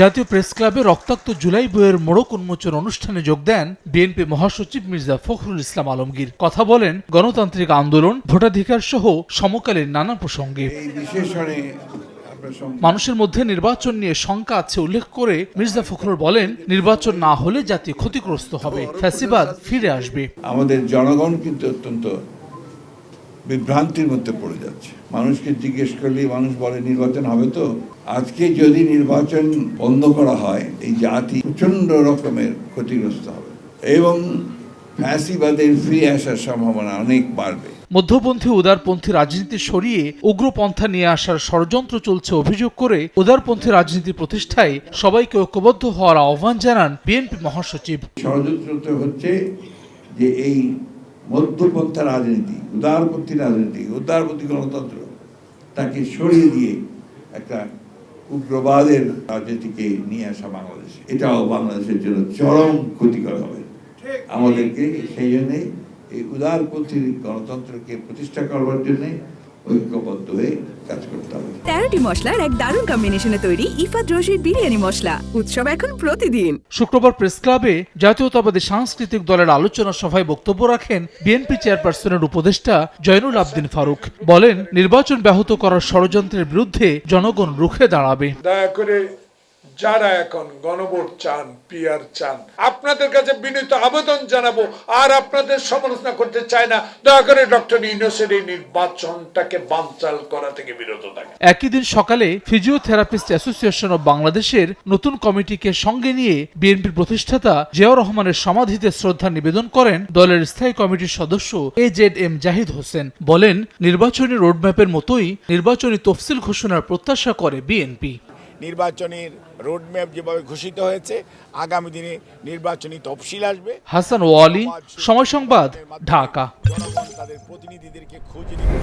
জাতীয় প্রেস ক্লাবে রক্তাক্ত জুলাই বইয়ের মোড়ক উন্মোচন অনুষ্ঠানে যোগ দেন বিএনপি মহাসচিব মির্জা ফখরুল ইসলাম আলমগীর। কথা বলেন গণতান্ত্রিক আন্দোলন ভোটাধিকার সহ সমকালীন নানা প্রসঙ্গে। মানুষের মধ্যে নির্বাচন নিয়ে শঙ্কা আছে উল্লেখ করে মির্জা ফখরুল বলেন নির্বাচন না হলে জাতি ক্ষতিগ্রস্ত হবে ফ্যাসিবাদ ফিরে আসবে। আমাদের জনগণ কিন্তু অত্যন্ত বিভ্রান্তির মধ্যে পড়ে যাচ্ছে। মানুষকে জিজ্ঞেস করলে মানুষ বলে নির্বাচন হবে তো? আজকে যদি নির্বাচন বন্ধ করা হয় এই জাতি প্রচণ্ড রকমের ক্ষতিগ্রস্ত হবে। এবং ফ্যাসিবাদের ফিরে আসার সম্ভাবনা অনেক বাড়বে। মধ্যপন্থী উদারপন্থী রাজনীতি সরিয়ে উগ্রপন্থা নিয়ে আসার ষড়যন্ত্র চলছে অভিযোগ করে উদারপন্থী রাজনীতি প্রতিষ্ঠায় সবাইকে ঐক্যবদ্ধ হওয়ার আহ্বান জানান বিএনপি মহাসচিব। ষড়যন্ত্র হচ্ছে যে এই মধ্যপন্থা রাজনীতি উদারপন্থী রাজনীতি উদারপন্থী গণতন্ত্র তাকে সরিয়ে দিয়ে একটা উগ্রবাদের রাজনীতিকে নিয়ে আসা বাংলাদেশ। এটাও বাংলাদেশের জন্য চরম ক্ষতিকর হবে। আমাদেরকে সেই জন্যে এই উদারপন্থী গণতন্ত্রকে প্রতিষ্ঠা করবার জন্যে ঐক্যবদ্ধ হয়ে কাজ করতে হবে। তেরোটি মশলার এক দারুণ কম্বিনেশনে তৈরি ইফাত রশির বিরিয়ানি মশলা। উৎসব এখন প্রতিদিন। শুক্রবার প্রেস ক্লাবে জাতীয়তাবাদী সাংস্কৃতিক দলের আলোচনা সভায় বক্তব্য রাখেন বিএনপি চেয়ারপারসনের উপদেষ্টা জয়নুল আবদিন ফারুক। বলেন নির্বাচন ব্যাহত করার ষড়যন্ত্রের বিরুদ্ধে জনগণ রুখে দাঁড়াবে। দয়া করে যারা এখন গণভোট চান পিয়ার চান, আপনাদের কাছে বিনীত আবেদন জানাব, আর আপনাদের সমালোচনা করতে চায় না, দয়া করে ডক্টর ইউনুসের এই নির্বাচনটাকে বানচাল করা থেকে বিরত থাকে একই দিন সকালে ফিজিওথেরাপিস্ট অ্যাসোসিয়েশন অব বাংলাদেশের নতুন কমিটিকে সঙ্গে নিয়ে বিএনপির প্রতিষ্ঠাতা জিয়াউর রহমানের সমাধিতে শ্রদ্ধা নিবেদন করেন দলের স্থায়ী কমিটির সদস্য A Z M Zahid Hossain. বলেন, নির্বাচনী রোডম্যাপের মতোই নির্বাচনী তফসিল ঘোষণার প্রত্যাশা করে বিএনপি। নির্বাচনের রোডম্যাপ যেভাবে ঘোষিত হয়েছে আগামী দিনে নির্বাচনী তফসিল আসবে। হাসান ওয়ালি সময় সংবাদ ঢাকা। জনগণ তাদের প্রতিনিধিদেরকে খুঁজে নিবে।